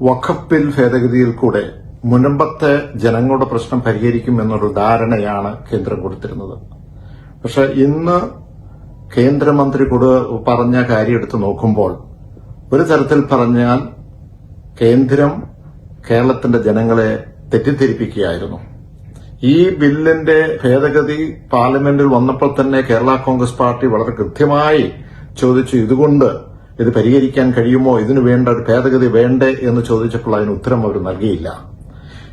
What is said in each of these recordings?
വഖഫ് bill ഭേദഗതിയിൽ കൂടെ മുനമ്പത്തെ ജനങ്ങളുടെ പ്രശ്നം പരിഹരിക്കും എന്നൊരു ധാരണയാണ് കേന്ദ്രം കൊടുത്തിരുന്നത്. പക്ഷെ ഇന്ന് കേന്ദ്രമന്ത്രി കൂടെ പറഞ്ഞ കാര്യം എടുത്തു നോക്കുമ്പോൾ ഒരു തരത്തിൽ പറഞ്ഞാൽ കേന്ദ്രം കേരളത്തിന്റെ ജനങ്ങളെ തെറ്റിദ്ധരിപ്പിക്കുകയായിരുന്നു. ഈ ബില്ലിന്റെ ഭേദഗതി പാർലമെന്റിൽ വന്നപ്പോൾ തന്നെ കേരള കോൺഗ്രസ് പാർട്ടി വളരെ കൃത്യമായി ചോദിച്ചു ഇതുകൊണ്ട് ഇത് പരിഹരിക്കാൻ കഴിയുമോ? ഇതിനു വേണ്ട ഒരു ഭേദഗതി വേണ്ടേ എന്ന് ചോദിച്ചപ്പോൾ അതിന് ഉത്തരം അവർ നൽകിയില്ല.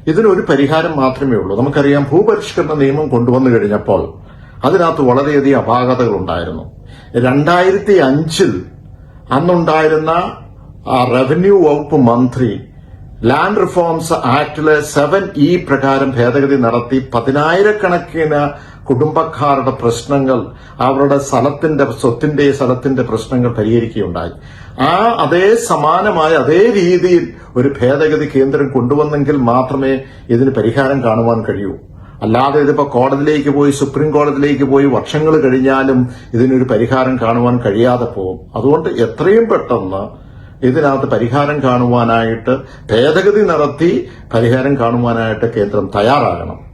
ഇതിനൊരു പരിഹാരം മാത്രമേ ഉള്ളൂ. നമുക്കറിയാം ഭൂപരിഷ്കരണ നിയമം കൊണ്ടുവന്നു കഴിഞ്ഞപ്പോൾ അതിനകത്ത് വളരെയധികം അപാകതകൾ ഉണ്ടായിരുന്നു. രണ്ടായിരത്തി അഞ്ചിൽ അന്നുണ്ടായിരുന്ന റവന്യൂ വകുപ്പ് മന്ത്രി ലാൻഡ് റിഫോംസ് ആക്ടിലെ സെവൻ ഇ പ്രകാരം ഭേദഗതി നടത്തി പതിനായിരക്കണക്കിന് കുടുംബക്കാരുടെ പ്രശ്നങ്ങൾ അവരുടെ സ്ഥലത്തിന്റെ സ്വത്തിന്റെ സ്ഥലത്തിന്റെ പ്രശ്നങ്ങൾ പരിഹരിക്കുകയുണ്ടായി. ആ അതേ സമാനമായ അതേ രീതിയിൽ ഒരു ഭേദഗതി കേന്ദ്രം കൊണ്ടുവന്നെങ്കിൽ മാത്രമേ ഇതിന് പരിഹാരം കാണുവാൻ കഴിയൂ. അല്ലാതെ ഇതിപ്പോ കോടതിയിലേക്ക് പോയി സുപ്രീം കോടതിയിലേക്ക് പോയി വർഷങ്ങൾ കഴിഞ്ഞാലും ഇതിനൊരു പരിഹാരം കാണുവാൻ കഴിയാതെ പോകും. അതുകൊണ്ട് എത്രയും പെട്ടെന്ന് ഇതിനകത്ത് പരിഹാരം കാണുവാനായിട്ട് ഭേദഗതി നടത്തി പരിഹാരം കാണുവാനായിട്ട് കേന്ദ്രം തയ്യാറാകണം.